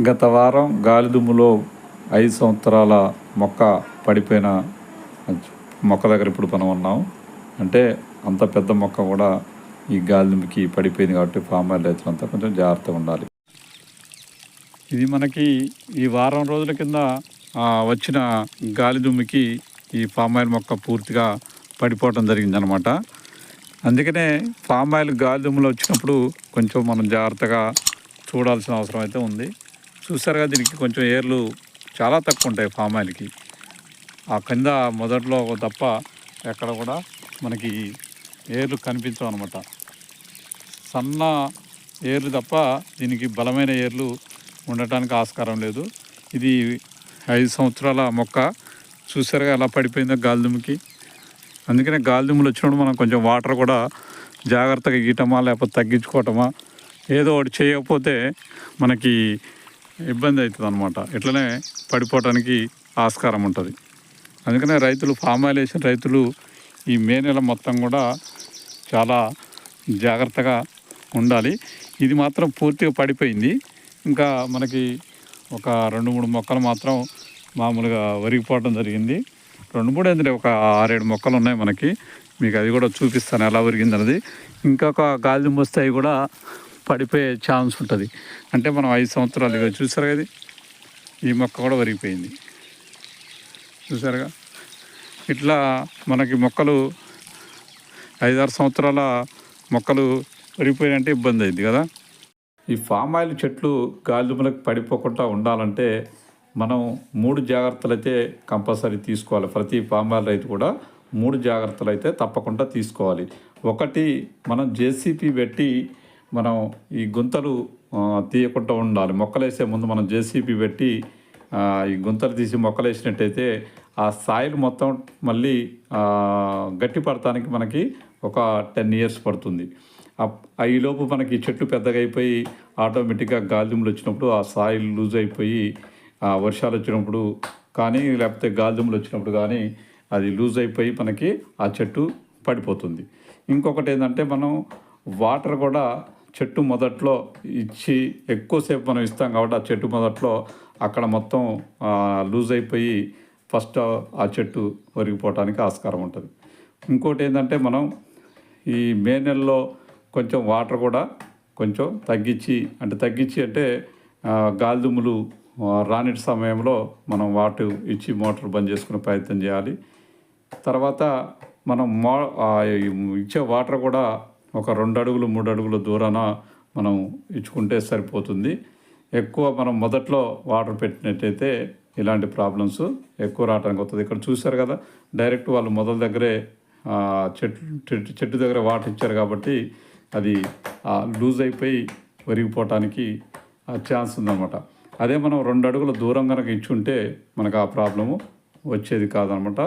గత వారం గాలిదుమ్ములో ఐదు సంవత్సరాల మొక్క పడిపోయిన మొక్క దగ్గర ఇప్పుడు మనం ఉన్నాం. అంటే అంత పెద్ద మొక్క కూడా ఈ గాలిదుమ్మికి పడిపోయింది కాబట్టి ఫామ్ ఆయిల్ రైతులంతా కొంచెం జాగ్రత్తగా ఉండాలి. ఇది మనకి ఈ వారం రోజుల కింద వచ్చిన గాలిదుమ్మికి ఈ ఫామ్ ఆయిల్ మొక్క పూర్తిగా పడిపోవటం జరిగిందనమాట అందుకనే ఫామ్ ఆయిల్ గాలిదుమ్ములు వచ్చినప్పుడు కొంచెం మనం జాగ్రత్తగా చూడాల్సిన అవసరం అయితే ఉంది. చూసారుగా దీనికి కొంచెం ఏర్లు చాలా తక్కువ ఉంటాయి ఫామ్ ఆయిల్కి. ఆ కింద మొదట్లో తప్ప ఎక్కడ కూడా మనకి ఏర్లు కనిపించవు అనమాట సన్న ఏర్లు తప్ప దీనికి బలమైన ఏర్లు ఉండటానికి ఆస్కారం లేదు. ఇది ఐదు సంవత్సరాల మొక్క. చూసారుగా ఎలా పడిపోయిందో గాలిదుమ్ముకి అందుకనే గాలిదుమ్ములు వచ్చినప్పుడు మనం కొంచెం వాటర్ కూడా జాగ్రత్తగా గీయటమా లేకపోతే తగ్గించుకోవటమా ఏదో ఒకటి చేయకపోతే మనకి ఇబ్బంది అవుతుంది అనమాట ఇట్లనే పడిపోవటానికి ఆస్కారం ఉంటుంది. అందుకనే రైతులు ఫామ్ ఆయిల్ వేసిన రైతులు ఈ మే నెల మొత్తం కూడా చాలా జాగ్రత్తగా ఉండాలి. ఇది మాత్రం పూర్తిగా పడిపోయింది. ఇంకా మనకి ఒక రెండు మూడు మొక్కలు మాత్రం మామూలుగా ఒరిగిపోవడం జరిగింది. రెండు మూడు ఏంటంటే ఒక ఆరేడు మొక్కలు ఉన్నాయి మనకి. మీకు అది కూడా చూపిస్తాను ఎలా ఒరిగింది అన్నది ఇంకొక గాలి దుమ్ము అవి కూడా పడిపోయే ఛాన్స్ ఉంటుంది. అంటే మనం ఐదు సంవత్సరాలు చూసారు కదా ఈ మొక్క కూడా ఒరిగిపోయింది చూసారుగా? ఇట్లా మనకి మొక్కలు ఐదారు సంవత్సరాల మొక్కలు పెరిగిపోయినంటే ఇబ్బంది అయింది కదా? ఈ ఫామ్ ఆయిల్ చెట్లు గాలిదుమలకు పడిపోకుండా ఉండాలంటే మనం మూడు జాగ్రత్తలు అయితే కంపల్సరీ తీసుకోవాలి. ప్రతి ఫామ్ ఆయిల్ రైతు కూడా మూడు జాగ్రత్తలు అయితే తప్పకుండా తీసుకోవాలి. ఒకటి మనం జేసీపీ పెట్టి మనం ఈ గుంతలు తీయకుండా ఉండాలి. మొక్కలు వేసే ముందు మనం జేసీబీ పెట్టి ఈ గుంతలు తీసి మొక్కలు వేసినట్టయితే ఆ సాయిల్ మొత్తం మళ్ళీ గట్టిపడటానికి గట్టి పడటానికి మనకి ఒక టెన్ ఇయర్స్ పడుతుంది. అప్- ఈలోపు మనకి చెట్టు పెద్దగా అయిపోయి ఆటోమేటిక్గా గాలిదుమ్ములు వచ్చినప్పుడు ఆ సాయిల్ లూజ్ అయిపోయి ఆ వర్షాలు వచ్చినప్పుడు కానీ లేకపోతే గాలిదుమ్ములు వచ్చినప్పుడు కానీ అది లూజ్ అయిపోయి మనకి ఆ చెట్టు పడిపోతుంది. ఇంకొకటి ఏంటంటే మనం వాటర్ కూడా చెట్టు మొదట్లో ఇచ్చి ఎక్కువసేపు మనం ఇస్తాం కాబట్టి ఆ చెట్టు మొదట్లో అక్కడ మొత్తం లూజ్ అయిపోయి ఫస్ట్ ఆ చెట్టు ఒరిగిపోవటానికి ఆస్కారం ఉంటుంది. ఇంకోటి ఏంటంటే మనం ఈ మే నెలలో కొంచెం వాటర్ కూడా కొంచెం తగ్గించి అంటే తగ్గించి అంటే గాలిదుమ్ములు రాని సమయంలో మనం వాటర్ ఇచ్చి మోటార్ బంద్ చేసుకునే ప్రయత్నం చేయాలి. తర్వాత మనం మో ఇచ్చే వాటర్ కూడా ఒక రెండు అడుగులు మూడు అడుగుల దూరాన మనం ఇచ్చుకుంటే సరిపోతుంది. ఎక్కువ మనం మొదట్లో వాటర్ పెట్టినట్టయితే ఇలాంటి ప్రాబ్లమ్స్ ఎక్కువ రావడానికి వస్తుంది. ఇక్కడ చూశారు కదా డైరెక్ట్ వాళ్ళు మొదల దగ్గరే చెట్టు చెట్టు చెట్టు దగ్గర వాటర్ ఇచ్చారు కాబట్టి అది లూజ్ అయిపోయి ఒరిగిపోవటానికి ఛాన్స్ ఉందన్నమాట. అదే మనం రెండు అడుగుల దూరం కనుక ఇచ్చుంటే మనకు ఆ ప్రాబ్లము వచ్చేది కాదనమాట